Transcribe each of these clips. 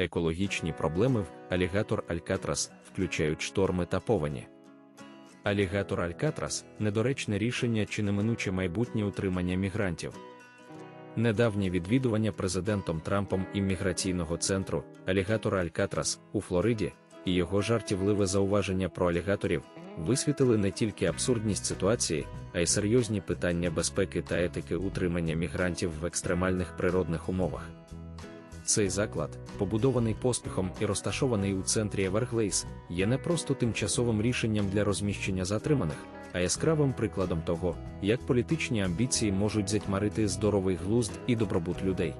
Екологічні проблеми в алігатор Алькатрас включають шторми та повені. Алігатор Алькатрас недоречне рішення чи неминуче майбутнє утримання мігрантів. Недавнє відвідування президентом Трампом імміграційного центру Алігатор Алькатрас у Флориді і його жартівливе зауваження про алігаторів висвітили не тільки абсурдність ситуації, а й серйозні питання безпеки та етики утримання мігрантів в екстремальних природних умовах. Цей заклад, побудований поспіхом і розташований у центрі Еверглейс, є не просто тимчасовим рішенням для розміщення затриманих, а яскравим прикладом того, як політичні амбіції можуть затьмарити здоровий глузд і добробут людей.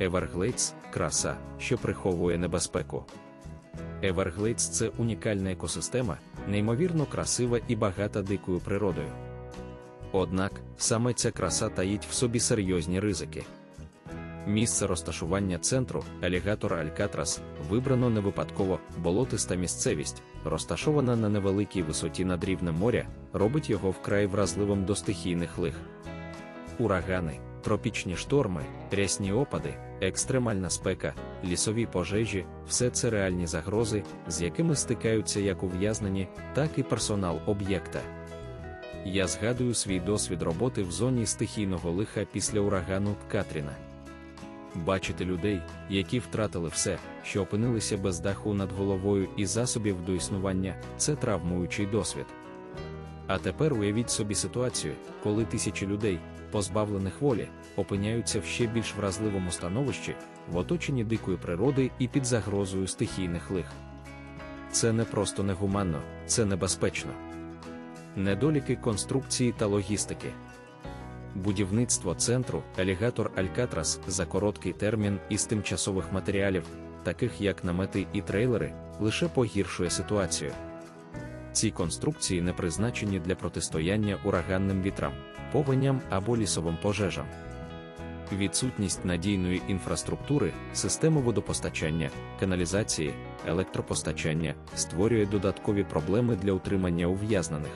Еверглейдс краса, що приховує небезпеку. Еверглейдс це унікальна екосистема, неймовірно красива і багата дикою природою. Однак саме ця краса таїть в собі серйозні ризики. Місце розташування центру алігатора Алькатрас. Вибрано не випадково, болотиста місцевість, розташована на невеликій висоті над рівнем моря, робить його вкрай вразливим до стихійних лих. Урагани, тропічні шторми, рясні опади, екстремальна спека, лісові пожежі. Все це реальні загрози, з якими стикаються як ув'язнені, так і персонал об'єкта. Я згадую свій досвід роботи в зоні стихійного лиха після урагану Катріна. Бачити людей, які втратили все, що опинилися без даху над головою і засобів до існування, це травмуючий досвід. А тепер уявіть собі ситуацію, коли тисячі людей, позбавлених волі, опиняються в ще більш вразливому становищі, в оточенні дикої природи і під загрозою стихійних лих. Це не просто негуманно, це небезпечно. Недоліки конструкції та логістики. Будівництво центру алігатор Алькатрас за короткий термін із тимчасових матеріалів, таких як намети і трейлери, лише погіршує ситуацію. Ці конструкції не призначені для протистояння ураганним вітрам, повеням або лісовим пожежам. Відсутність надійної інфраструктури, системи водопостачання, каналізації, електропостачання створює додаткові проблеми для утримання ув'язнених.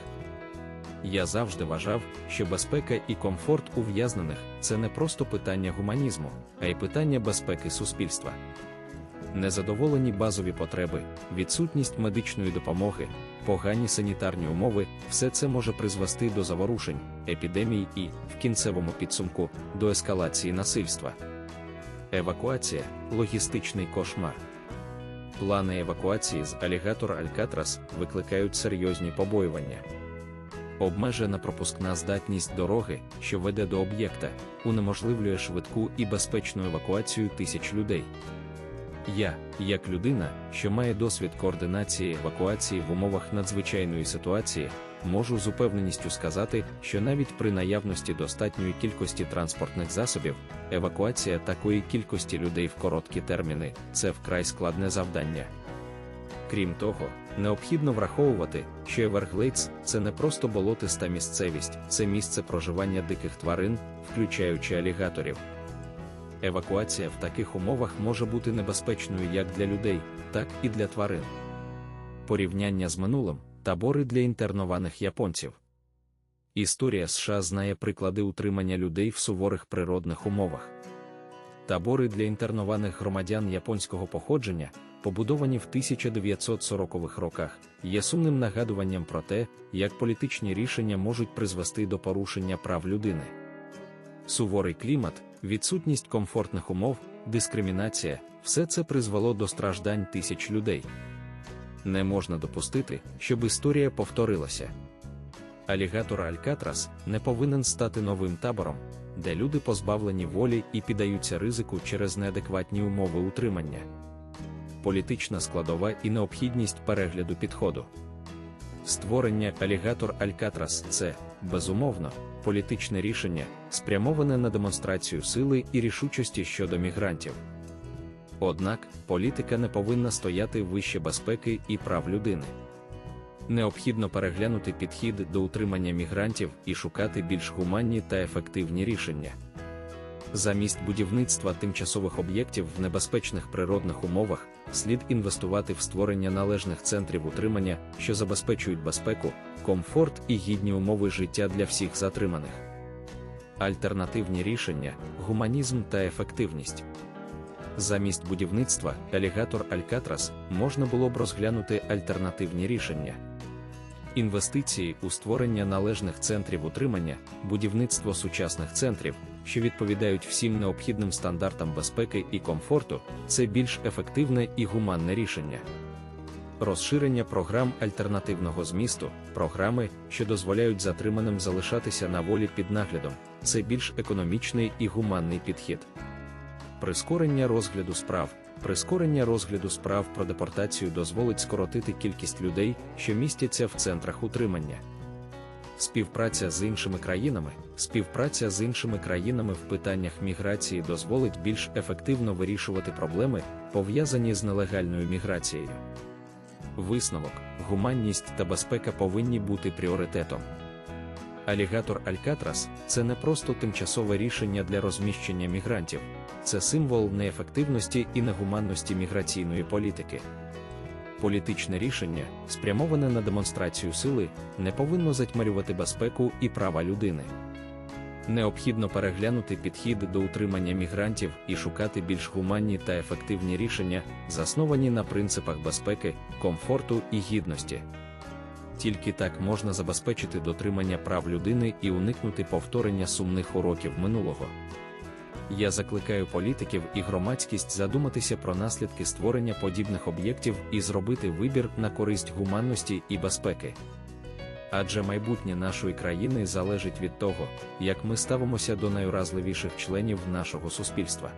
Я завжди вважав, що безпека і комфорт ув'язнених це не просто питання гуманізму, а й питання безпеки суспільства. Незадоволені базові потреби, відсутність медичної допомоги, погані санітарні умови все це може призвести до заворушень, епідемій і, в кінцевому підсумку, до ескалації насильства. Евакуація логістичний кошмар. Плани евакуації з алігатора Алькатрас викликають серйозні побоювання обмежена пропускна здатність дороги, що веде до об'єкта, унеможливлює швидку і безпечну евакуацію тисяч людей. Я, як людина, що має досвід координації евакуації в умовах надзвичайної ситуації, можу з упевненістю сказати, що навіть при наявності достатньої кількості транспортних засобів, евакуація такої кількості людей в короткі терміни це вкрай складне завдання. Крім того, необхідно враховувати, що Еверглейдс це не просто болотиста місцевість, це місце проживання диких тварин, включаючи алігаторів. Евакуація в таких умовах може бути небезпечною як для людей, так і для тварин. Порівняння з минулим табори для інтернованих японців. Історія США знає приклади утримання людей в суворих природних умовах. Табори для інтернованих громадян японського походження побудовані в 1940-х роках, є сумним нагадуванням про те, як політичні рішення можуть призвести до порушення прав людини. Суворий клімат, відсутність комфортних умов, дискримінація все це призвело до страждань тисяч людей. Не можна допустити, щоб історія повторилася. Алігатор Алькатрас не повинен стати новим табором, де люди позбавлені волі і піддаються ризику через неадекватні умови утримання політична складова і необхідність перегляду підходу. Створення алігатор Алькатрас це, безумовно, політичне рішення, спрямоване на демонстрацію сили і рішучості щодо мігрантів. Однак політика не повинна стояти вище безпеки і прав людини. Необхідно переглянути підхід до утримання мігрантів і шукати більш гуманні та ефективні рішення. Замість будівництва тимчасових об'єктів в небезпечних природних умовах слід інвестувати в створення належних центрів утримання, що забезпечують безпеку, комфорт і гідні умови життя для всіх затриманих. Альтернативні рішення, гуманізм та ефективність. Замість будівництва алігатор Алькатрас можна було б розглянути альтернативні рішення. Інвестиції у створення належних центрів утримання, будівництво сучасних центрів, що відповідають всім необхідним стандартам безпеки і комфорту, це більш ефективне і гуманне рішення. Розширення програм альтернативного змісту, програми, що дозволяють затриманим залишатися на волі під наглядом, це більш економічний і гуманний підхід. Прискорення розгляду справ. Прискорення розгляду справ про депортацію дозволить скоротити кількість людей, що містяться в центрах утримання. Співпраця з іншими країнами, співпраця з іншими країнами в питаннях міграції дозволить більш ефективно вирішувати проблеми, пов'язані з нелегальною міграцією. Висновок, гуманність та безпека повинні бути пріоритетом. Алігатор Алькатрас це не просто тимчасове рішення для розміщення мігрантів, це символ неефективності і негуманності міграційної політики. Політичне рішення, спрямоване на демонстрацію сили, не повинно затьмарювати безпеку і права людини. Необхідно переглянути підхід до утримання мігрантів і шукати більш гуманні та ефективні рішення, засновані на принципах безпеки, комфорту і гідності. Тільки так можна забезпечити дотримання прав людини і уникнути повторення сумних уроків минулого. Я закликаю політиків і громадськість задуматися про наслідки створення подібних об'єктів і зробити вибір на користь гуманності і безпеки. Адже майбутнє нашої країни залежить від того, як ми ставимося до найуразливіших членів нашого суспільства.